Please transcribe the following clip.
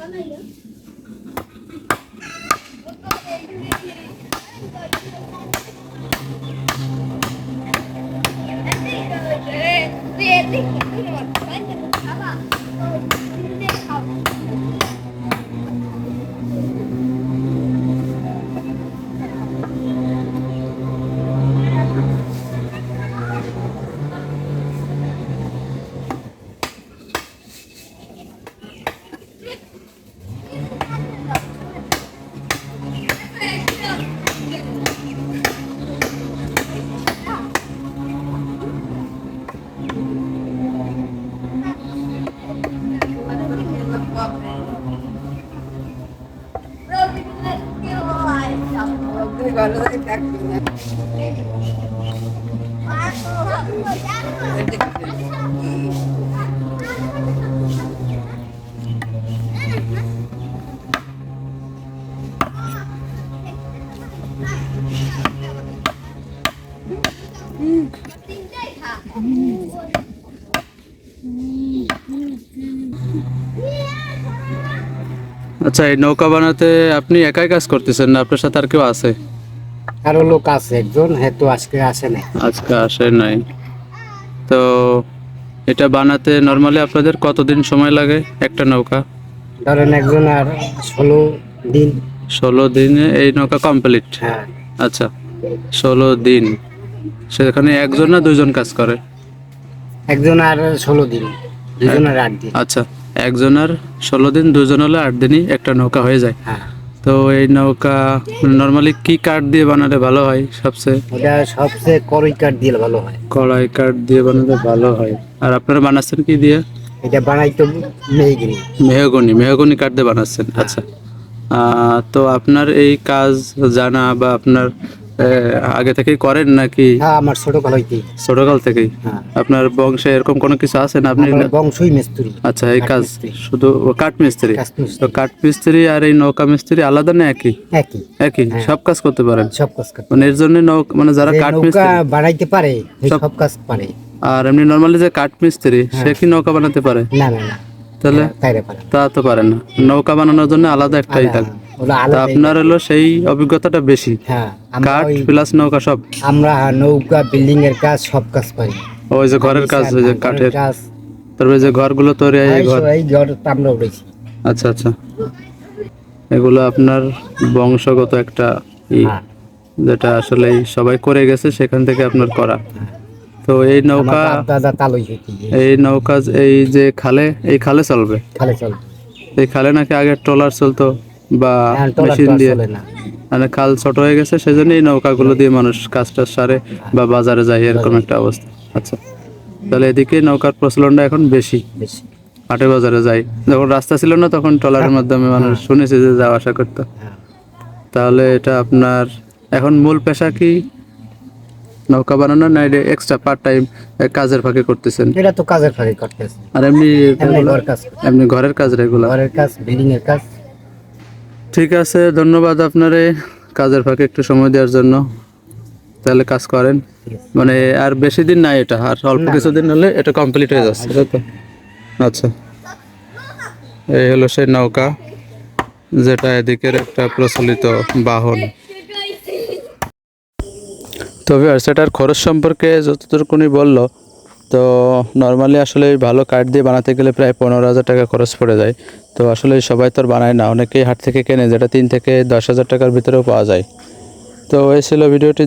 Bana ya. Thank you. আচ্ছা এই নৌকা বানাতে আপনি একাই কাজ করতেছেন না? আপনার সাথে আর কেউ আছে? আরও লোক আছে একজন হ্যাঁ তো আজকে আসে না আজকে আসে নাই। তো এটা বানাতে নর্মালি আপনাদের কতদিন সময় লাগে একটা নৌকা? ধরেন একজন আর ষোলো দিন। ষোলো দিনে এই নৌকা কমপ্লিট হ্যাঁ। আচ্ছা ষোলো দিন। সেখানে একজন না দুজন কাজ করে? একজন আর ষোলো দিন দুজন আর আট দিন। আচ্ছা একজন আর ষোলো দিন দুজন হলে আট দিনই একটা নৌকা হয়ে যায়। হ্যাঁ। তো এই নৌকা নর্মালি কি কাঠ দিয়ে বানালে ভালো হয় সবচেয়ে? এটা সবচেয়ে কড়াই কাঠ দিয়ে ভালো হয়। কড়াই কাঠ দিয়ে বানালে ভালো হয়। আর আপনারা বানাচ্ছেন কি দিয়ে? এটা বানাই তো মেহগনি। মেহগনি মেহগনি কাঠ দিয়ে বানাচ্ছেন আচ্ছা। আহ, তো আপনার এই কাজ জানা বা আপনার আগে থেকেই করেন নাকি? হ্যাঁ আমার ছোট কাল হইতে ছোটকাল থেকেই? হ্যাঁ। আপনার বংশে এরকম কোনো কিছু আছে না আপনি বংশই মিস্ত্রি। আচ্ছা এই কাজ শুধু কাঠ মিস্ত্রি। তো কাঠ মিস্ত্রি আর এই নৌকা মিস্ত্রি আলাদা না একই? একই। একই? হ্যাঁ। সব কাজ করতে পারেন? সব কাজ মানে এর জন্য নৌকা মানে যারা কাঠ মিস্ত্রি বানাইতে পারে সব- কাজ পারে। আর এমনি নর্মালি যে কাঠ মিস্ত্রি সে কি নৌকা বানাতে পারে? না না তাহলে তা তো পারে না। নৌকা বানানোর জন্য আলাদা একটাই আলাদা, আপনার হলো সেই অভিজ্ঞতাটা বেশি। হ্যাঁ কাঠ প্লাস নৌকা সব। আমরা নৌকা বিল্ডিং এর কাজ সব কাজ পারি ওই যে ঘরের কাজ ওই যে কাঠের। কাজ। তারপরে যে ঘরগুলো তৈরি হয় এই ঘর। এই ঘর আমরা উঠেছি আচ্ছা আচ্ছা। এগুলো আপনার বংশগত একটা ই হ্যাঁ। যেটা আসলে সবাই করে গেছে সেখান থেকে আপনার করা। তো এই নৌকা এই নৌকা এই যে খালে এই খালে চলবে? খালে চল এই খালে নাকি আগে ট্রলার চলতো? বা হ্যাঁ, মেশিন দিয়ে মানে খাল ছোট হয়ে গেছে সেজন্য এই নৌকাগুলো দিয়ে মানুষ কাজটা সারে বা বাজারে যায় এরকম একটা অবস্থা। আচ্ছা। তাহলে এদিকে নৌকার প্রচলনটা এখন বেশি। হাটে বাজারে যায়। যখন রাস্তা ছিল না তখন ট্রলারের মাধ্যমে মানুষ শুনেছে যে যাওয়া আসা করতো। হ্যাঁ। তাহলে এটা আপনার এখন মূল পেশা কি? নৌকা বানানো না এটা এক্সট্রা পার্ট টাইম কাজের ফাঁকে করতেছেন? এটা তো কাজের ফাঁকে করতেছে। আর এমনি। এমনি ঘরের কাজ রেগুলার ঘরের কাজ বিল্ডিং এর কাজ। ঠিক আছে ধন্যবাদ আপনারে। কাজের ফাঁকে একটু সময় দেওয়ার জন্য। তাহলে কাজ করেন। মানে আর বেশি দিন নাই এটা আর অল্প কিছুদিন হলে এটা কমপ্লিট হয়ে যাচ্ছে। তাই তো আচ্ছা। এই হলো সেই নৌকা যেটা এদিকের একটা প্রচলিত বাহন। তবে আর সেটার খরচ সম্পর্কে যতটুকুনি বলল তো নর্মালি আসলে ভালো কাঠ দিয়ে বানাতে গেলে প্রায় পনেরো হাজার টাকা খরচ পড়ে যায়। তো আসলে সবাই তো আর বানায় না, অনেকেই হাট থেকে কেনে, যেটা তিন থেকে দশ হাজার টাকার ভিতরেও পাওয়া যায়। তো এই ছিল ভিডিওটি